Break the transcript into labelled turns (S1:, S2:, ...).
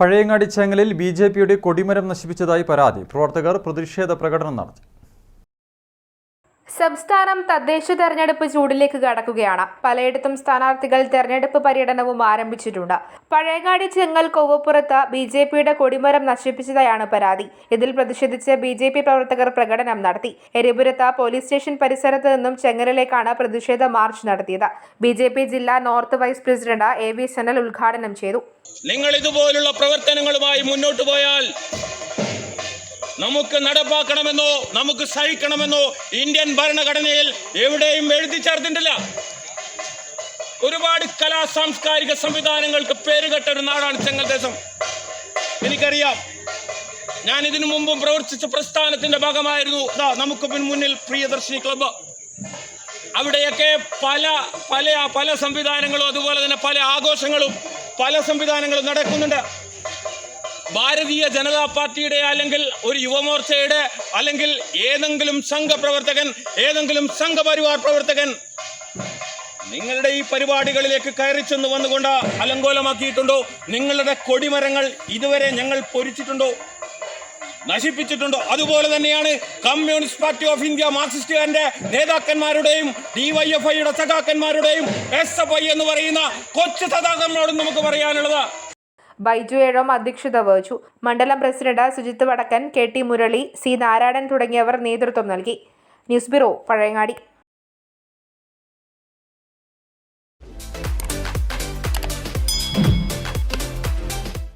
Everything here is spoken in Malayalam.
S1: പഴയങ്ങാടി ചേങ്ങലിൽ ബി ജെ പിയുടെ കൊടിമരം നശിപ്പിച്ചതായി പരാതി. പ്രവർത്തകർ പ്രതിഷേധ പ്രകടനം നടത്തി.
S2: സംസ്ഥാനം തദ്ദേശ തെരഞ്ഞെടുപ്പ് ചൂടിലേക്ക് കടക്കുകയാണ്. പലയിടത്തും സ്ഥാനാർത്ഥികൾ തെരഞ്ഞെടുപ്പ് പര്യടനവും ആരംഭിച്ചിട്ടുണ്ട്. പഴയങ്ങാടി ചെങ്ങൽ കൊവ്വപ്പുറത്ത് ബി ജെ പിയുടെ കൊടിമരം നശിപ്പിച്ചതായാണ് പരാതി. ഇതിൽ പ്രതിഷേധിച്ച് ബി ജെ പി പ്രവർത്തകർ പ്രകടനം നടത്തി. എരിപുരത്ത് പോലീസ് സ്റ്റേഷൻ പരിസരത്ത് നിന്നും ചെങ്ങലിലേക്കാണ് പ്രതിഷേധ മാർച്ച് നടത്തിയത്. ബി ജെ പി ജില്ലാ north vice president A V Sanal ഉദ്ഘാടനം ചെയ്തു.
S3: നിങ്ങൾ ഇതുപോലുള്ള പ്രവർത്തനങ്ങളുമായി മുന്നോട്ട് പോയാൽ നമുക്ക് നടപ്പാക്കണമെന്നോ നമുക്ക് സഹിക്കണമെന്നോ ഇന്ത്യൻ ഭരണഘടനയിൽ എവിടെയും എഴുതി ചേർത്തിട്ടില്ല. ഒരുപാട് കലാ സാംസ്കാരിക സംവിധാനങ്ങൾക്ക് പേരുകെട്ട ഒരു നാടാണ് ചെങ്ങൽദേശം എനിക്കറിയാം. ഞാൻ ഇതിനു മുമ്പും പ്രവർത്തിച്ച പ്രസ്ഥാനത്തിന്റെ ഭാഗമായിരുന്നു. ഇതാ നമുക്ക് മുന്നിൽ പ്രിയദർശിനി ക്ലബ്ബ്. അവിടെയൊക്കെ പല പല പല സംവിധാനങ്ങളും അതുപോലെ തന്നെ പല ആഘോഷങ്ങളും പല സംവിധാനങ്ങളും നടക്കുന്നുണ്ട്. ഭാരതീയ ജനതാ പാർട്ടിയുടെ അല്ലെങ്കിൽ ഒരു യുവമോർച്ചയുടെ അല്ലെങ്കിൽ ഏതെങ്കിലും സംഘപ്രവർത്തകൻ ഏതെങ്കിലും സംഘപരിവാർ പ്രവർത്തകൻ നിങ്ങളുടെ ഈ പരിപാടികളിലേക്ക് കയറി ചെന്ന് വന്നുകൊണ്ട് അലങ്കോലമാക്കിയിട്ടുണ്ടോ? നിങ്ങളുടെ കൊടിമരങ്ങൾ ഇതുവരെ ഞങ്ങൾ പൊരിച്ചിട്ടുണ്ടോ? നശിപ്പിച്ചിട്ടുണ്ടോ? അതുപോലെ തന്നെയാണ് കമ്മ്യൂണിസ്റ്റ് പാർട്ടി ഓഫ് ഇന്ത്യ മാർക്സിസ്റ്റുകാരന്റെ നേതാക്കന്മാരുടെയും ഡിവൈഎഫ്ഐയുടെ സഖാക്കന്മാരുടെയും എസ് എഫ് ഐ എന്ന് പറയുന്ന കൊച്ചു സഖാക്കന്മാരോടും നമുക്ക് പറയാനുള്ളത്
S2: ബൈജു ഏഴോം അധ്യക്ഷത വഹിച്ചു. മണ്ഡലം president Sujith Vadakkan K T Murali C Narayanan തുടങ്ങിയവർ നേതൃത്വം നൽകി. News bureau Pazhayangadi.